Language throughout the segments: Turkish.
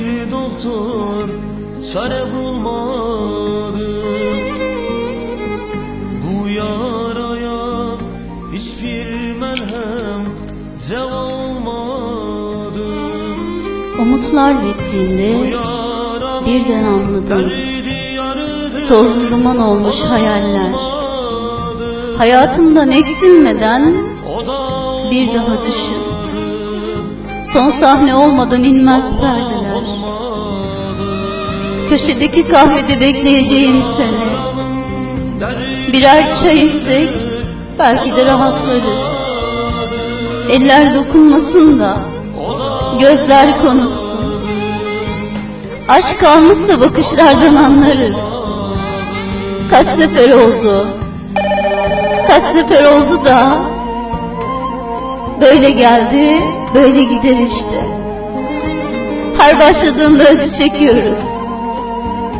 Hiçbir doktor çare bulmadı Bu yaraya hiçbir merhem ceva olmadı Umutlar bittiğinde birden anladım. Toz duman olmuş hayaller. Hayatımdan eksilmeden bir daha düşün. Son sahne olmadan inmez perdeler. Köşedeki kahvede bekleyeceğim seni. Birer çay içsek belki de rahatlarız. Eller dokunmasın da gözler konuşsun. Aşk kalmışsa bakışlardan anlarız. Kaç sefer oldu. Kaç sefer oldu da böyle geldi, böyle gider işte. Her başladığında acı çekiyoruz.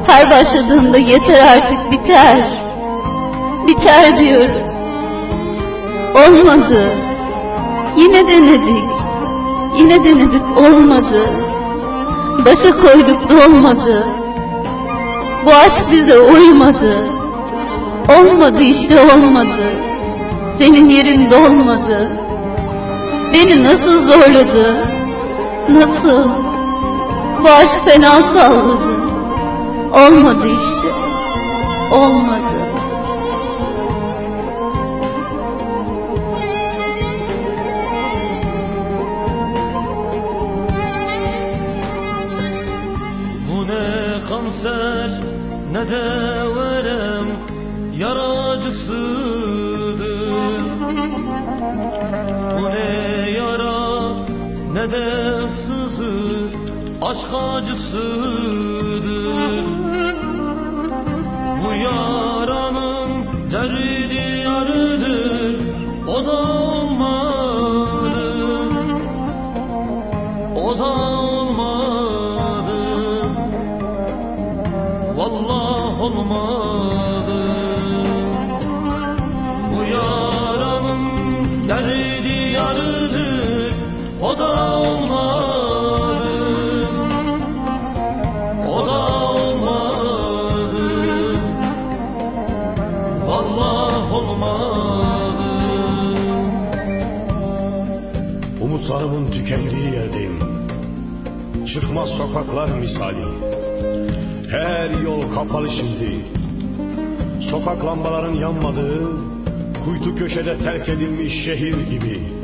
Her başladığında yeter artık biter. Biter diyoruz. Olmadı. Yine denedik. Yine denedik olmadı. Başa koyduk da olmadı. Bu aşk bize uymadı. Olmadı işte olmadı. Senin yerinde olmadı. Beni nasıl zorladı? Nasıl? Bu aşk fena salladı. Olmadı işte. Olmadı. Bu ne kanser ne de verem yaracısıdır Bu ne ne de sızı aşk acısıdır. Bu yaranın derdi yarıdır. O da olmadı. O da olmadı. Vallahi olmadı O olmadı. O olmadı. Vallahi olmadı. Umutlarımın tükendiği yerdeyim. Çıkmaz sokaklar misali. Her yol kapalı şimdi. Sokak lambaların yanmadığı Kuytu köşede terk edilmiş şehir gibi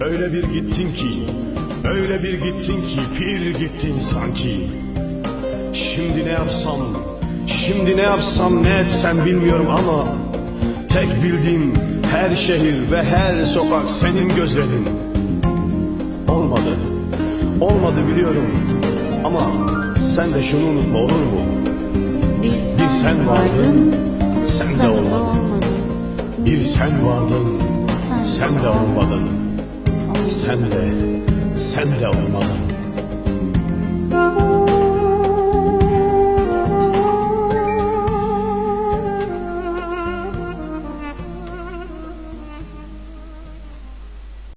Öyle bir gittin ki Öyle bir gittin ki Pir gittin sanki. Şimdi ne yapsam Şimdi ne yapsam ne etsem bilmiyorum ama Tek bildiğim her şehir ve her sokak senin gözlerin. Olmadı Olmadı biliyorum Ama sen de şunu unutma olur mu? Bir sen, Bir sen vardın Sen de sen de olmadın. olmadın. Bir sen vardın Sen, Sen de olmadın Sen de Sen de olmadın